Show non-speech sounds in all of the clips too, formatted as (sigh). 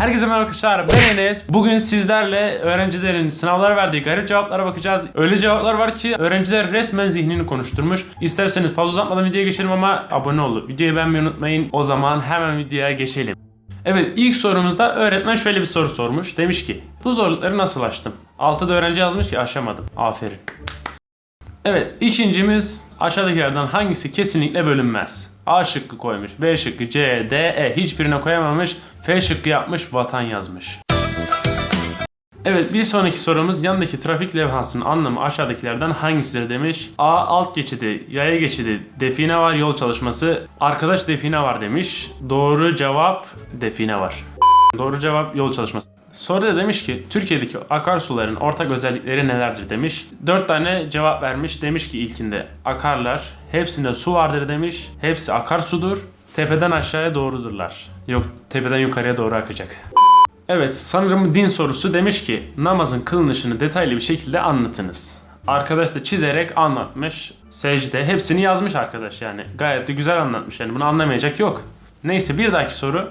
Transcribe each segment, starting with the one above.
Herkese merhaba arkadaşlar ben Enes. Bugün sizlerle öğrencilerin sınavlara verdiği garip cevaplara bakacağız. Öyle cevaplar var ki öğrenciler resmen zihnini konuşturmuş. İsterseniz fazla uzatmadan videoya geçelim ama abone olun. Videoyu beğenmeyi unutmayın. O zaman hemen videoya geçelim. Evet ilk sorumuzda öğretmen şöyle bir soru sormuş. Demiş ki bu zorlukları nasıl aştım? Altıda öğrenci yazmış ki aşamadım. Aferin. Evet ikincimiz aşağıdakilerden hangisi kesinlikle bölünmez? A şıkkı koymuş, B şıkkı, C, D, E hiçbirine koyamamış, F şıkkı yapmış, vatan yazmış. Evet bir sonraki sorumuz yandaki trafik levhasının anlamı aşağıdakilerden hangisidir demiş. A alt geçidi, yaya geçidi, define var yol çalışması, arkadaş define var demiş. Doğru cevap define var. Doğru cevap yol çalışması. Soruda demiş ki Türkiye'deki akarsuların ortak özellikleri nelerdir demiş. 4 tane cevap vermiş. Demiş ki ilkinde akarlar, hepsinde su vardır demiş. Hepsi akarsudur. Tepeden aşağıya doğrudurlar. Yok tepeden yukarıya doğru akacak. Evet sanırım din sorusu demiş ki namazın kılınışını detaylı bir şekilde anlatınız. Arkadaş da çizerek anlatmış. Secde hepsini yazmış arkadaş yani. Gayet de güzel anlatmış yani bunu anlamayacak yok. Neyse bir dahaki soru.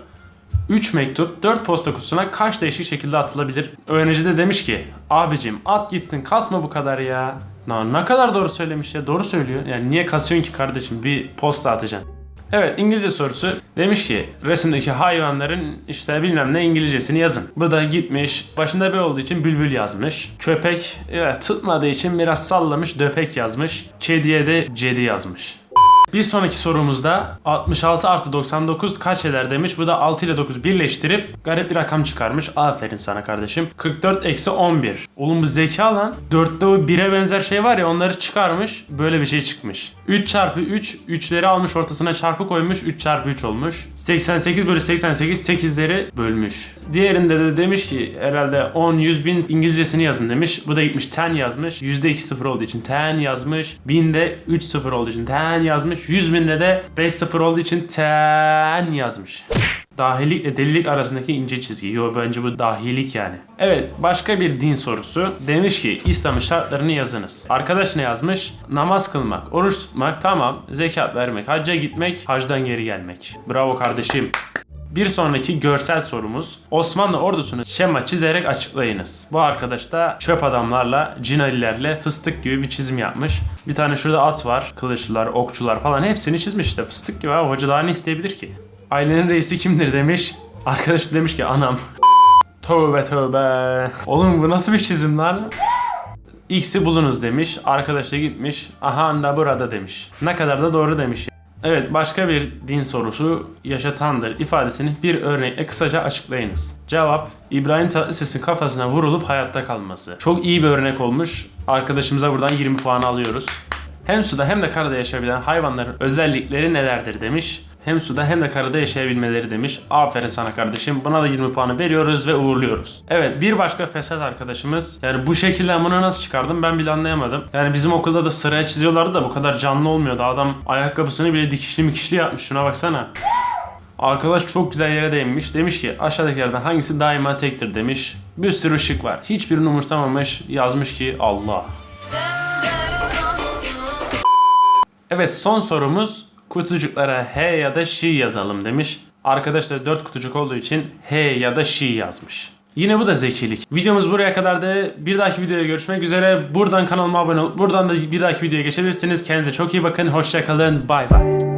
3 mektup 4 posta kutusuna kaç değişik şekilde atılabilir? Öğrenci de demiş ki abicim at gitsin kasma bu kadar ya. Lan ne kadar doğru söylemiş ya doğru söylüyor. Yani niye kasıyorsun ki kardeşim bir posta atacaksın. Evet İngilizce sorusu demiş ki resimdeki hayvanların işte bilmem ne İngilizcesini yazın. Bu da gitmiş başında B olduğu için bülbül yazmış. Köpek evet, tutmadığı için biraz sallamış döpek yazmış. Kediye de cedi yazmış. Bir sonraki sorumuzda 66 artı 99 kaç eder demiş. Bu da 6 ile 9 birleştirip garip bir rakam çıkarmış. Aferin sana kardeşim. 44 eksi 11. Oğlum bu zeka lan. 4'te o 1'e benzer şey var ya onları çıkarmış. Böyle bir şey çıkmış. 3 çarpı 3. 3'leri almış ortasına çarpı koymuş. 3 çarpı 3 olmuş. 88 bölü 88 8'leri bölmüş. Diğerinde de demiş ki herhalde 10 100 bin İngilizcesini yazın demiş. Bu da gitmiş 10 yazmış. %2 sıfır olduğu için 10 yazmış. 1000'de 3 sıfır olduğu için 10 yazmış. 100 binde de 5 sıfır olduğu için 10 yazmış. Dahilikle delilik arasındaki ince çizgi. Yo bence bu dahilik yani. Evet başka bir din sorusu. Demiş ki İslam'ın şartlarını yazınız. Arkadaş ne yazmış? Namaz kılmak, oruç tutmak tamam. Zekat vermek, hacca gitmek, hacdan geri gelmek. Bravo kardeşim. Bir sonraki görsel sorumuz. Osmanlı ordusunu şema çizerek açıklayınız. Bu arkadaş da çöp adamlarla, cinalilerle fıstık gibi bir çizim yapmış. Bir tane şurada at var. Kılıçlılar, okçular falan hepsini çizmiş işte. Fıstık gibi abi. Hoca daha ne isteyebilir ki? Ailenin reisi kimdir demiş. Arkadaş demiş ki anam. (laughs) Tövbe tövbe. Oğlum bu nasıl bir çizim lan? X'i bulunuz demiş. Arkadaş da gitmiş. Aha da burada demiş. Ne kadar da doğru demiş. Evet başka bir din sorusu yaşatandır ifadesini bir örnekle kısaca açıklayınız. Cevap İbrahim Tatlıses'in kafasına vurulup hayatta kalması. Çok iyi bir örnek olmuş. Arkadaşımıza buradan 20 puan alıyoruz. Hem suda hem de karada yaşayabilen hayvanların özellikleri nelerdir demiş. Hem suda hem de karada yaşayabilmeleri demiş. Aferin sana kardeşim. Buna da 20 puanı veriyoruz ve uğurluyoruz. Evet bir başka fesat arkadaşımız. Yani bu şekilde bunu nasıl çıkardım ben bile anlayamadım. Yani bizim okulda da sıraya çiziyorlardı da bu kadar canlı olmuyordu. Adam ayakkabısını bile dikişli mikişli yapmış. Şuna baksana. Arkadaş çok güzel yere değinmiş. Demiş ki aşağıdakilerden hangisi daima tektir demiş. Bir sürü ışık var. Hiçbirini umursamamış. Yazmış ki Allah. Evet son sorumuz kutucuklara H ya da Şi yazalım demiş. Arkadaşlar 4 kutucuk olduğu için H ya da Şi yazmış. Yine bu da zekilik. Videomuz buraya kadar da bir dahaki videoya görüşmek üzere. Buradan kanalıma abone olup buradan da bir dahaki videoya geçebilirsiniz. Kendinize çok iyi bakın. Hoşçakalın. Bay bay.